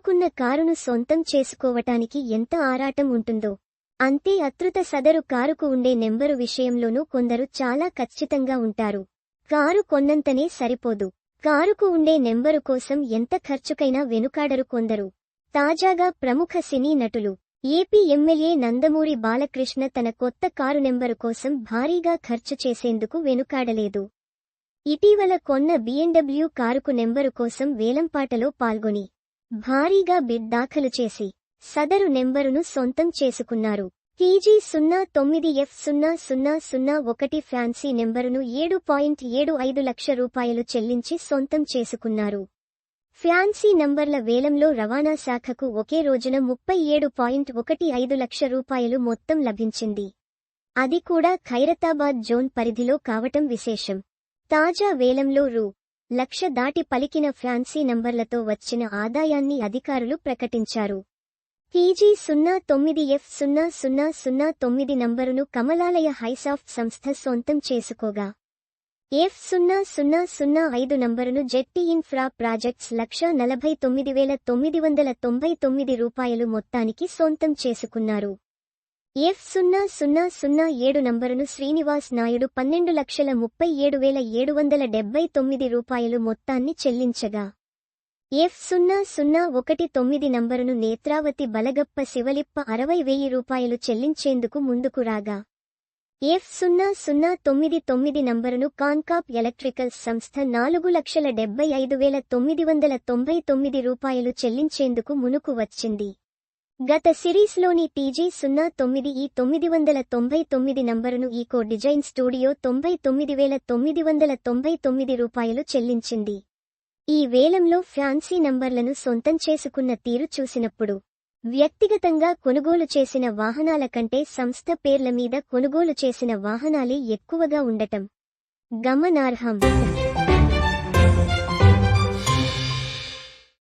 కోరుకున్న కారును సొంతం చేసుకోవటానికి ఎంత ఆరాటం ఉంటుందో. అంతే అతృత సదరు కారుకు ఉండే నెంబరు విషయంలోనూ కొందరు చాలా ఖచ్చితంగా ఉంటారు. కారు కొన్నంతనే సరిపోదు. కారుకు ఉండే నెంబరు కోసం ఎంత ఖర్చుకైనా వెనుకాడరు కొందరు. తాజాగా ప్రముఖ సినీ నటులు ఏపీ ఎమ్మెల్యే నందమూరి బాలకృష్ణ తన కొత్త కారు నెంబరు కోసం భారీగా ఖర్చు చేసేందుకు వెనుకాడలేదు. ఇటీవల కొన్న బీఎండబ్ల్యూ కారుకు నెంబరు కోసం వేలంపాటలో పాల్గొని భారీగా బిడ్ దాఖలు చేసి సదరు నెంబరును సొంతం చేసుకున్నారు. టీజీ సున్నా తొమ్మిది ఎఫ్ సున్నా సున్నా సున్నా ఒకటి ఫ్యాన్సీ నెంబరును ఏడు పాయింట్ ఏడు ఐదు లక్ష రూపాయలు చెల్లించి సొంతం చేసుకున్నారు. ఫ్యాన్సీ నంబర్ల వేలంలో రవాణా శాఖకు ఒకే రోజున ముప్పై ఏడు పాయింట్ ఒకటి ఐదు లక్ష రూపాయలు మొత్తం లభించింది. అది కూడా ఖైరతాబాద్ జోన్ పరిధిలో కావటం విశేషం. తాజా వేలంలో రూ. లక్ష దాటి పలికిన ఫ్యాన్సీ నంబర్లతో వచ్చిన ఆదాయాన్ని అధికారులు ప్రకటించారు. పీజీ సున్నా తొమ్మిది ఎఫ్ సున్నా సున్నా సున్నా తొమ్మిది నంబరును కమలాలయ హైసాఫ్ట్ సంస్థ సొంతం చేసుకోగా. ఎఫ్ సున్నా సున్నా సున్నా ఐదు నంబరును జెట్టి ఇన్ఫ్రా ప్రాజెక్ట్స్ లక్ష నలభై తొమ్మిది వేల తొమ్మిది వందల తొంభై తొమ్మిది రూపాయలు మొత్తానికి సొంతం చేసుకున్నారు. ఎఫ్ సున్నా సున్నా సున్నా ఏడు నంబరును శ్రీనివాస్ నాయుడు పన్నెండు లక్షల ముప్పై ఏడు వేల ఏడు వందల డెబ్బై తొమ్మిది రూపాయలు మొత్తాన్ని చెల్లించగా. ఎఫ్ సున్నా సున్నా ఒకటి తొమ్మిది నంబరును నేత్రావతి బలగప్ప శివలిప్ప అరవై వెయ్యి రూపాయలు చెల్లించేందుకు ముందుకు రాగా. ఎఫ్ సున్నా సున్నా తొమ్మిది తొమ్మిది నంబరును కాన్కాప్ ఎలక్ట్రికల్స్ సంస్థ నాలుగు లక్షల డెబ్బై ఐదు వేల తొమ్మిది వందల తొంభై తొమ్మిది రూపాయలు చెల్లించేందుకు మునుకు వచ్చింది. గత సిరీస్లోని టీజీ సున్నా తొమ్మిది ఈ తొమ్మిది వందల తొంభై తొమ్మిది నంబరును ఈకో డిజైన్ స్టూడియో తొంభై తొమ్మిది వేల తొమ్మిది వందల తొంభై తొమ్మిది రూపాయలు చెల్లించింది. ఈ వేలంలో ఫ్యాన్సీ నంబర్లను సొంతం చేసుకున్న తీరు చూసినప్పుడు వ్యక్తిగతంగా కొనుగోలు చేసిన వాహనాల కంటే సంస్థ పేర్ల మీద కొనుగోలు చేసిన వాహనాలే ఎక్కువగా ఉండటం గమనార్హం.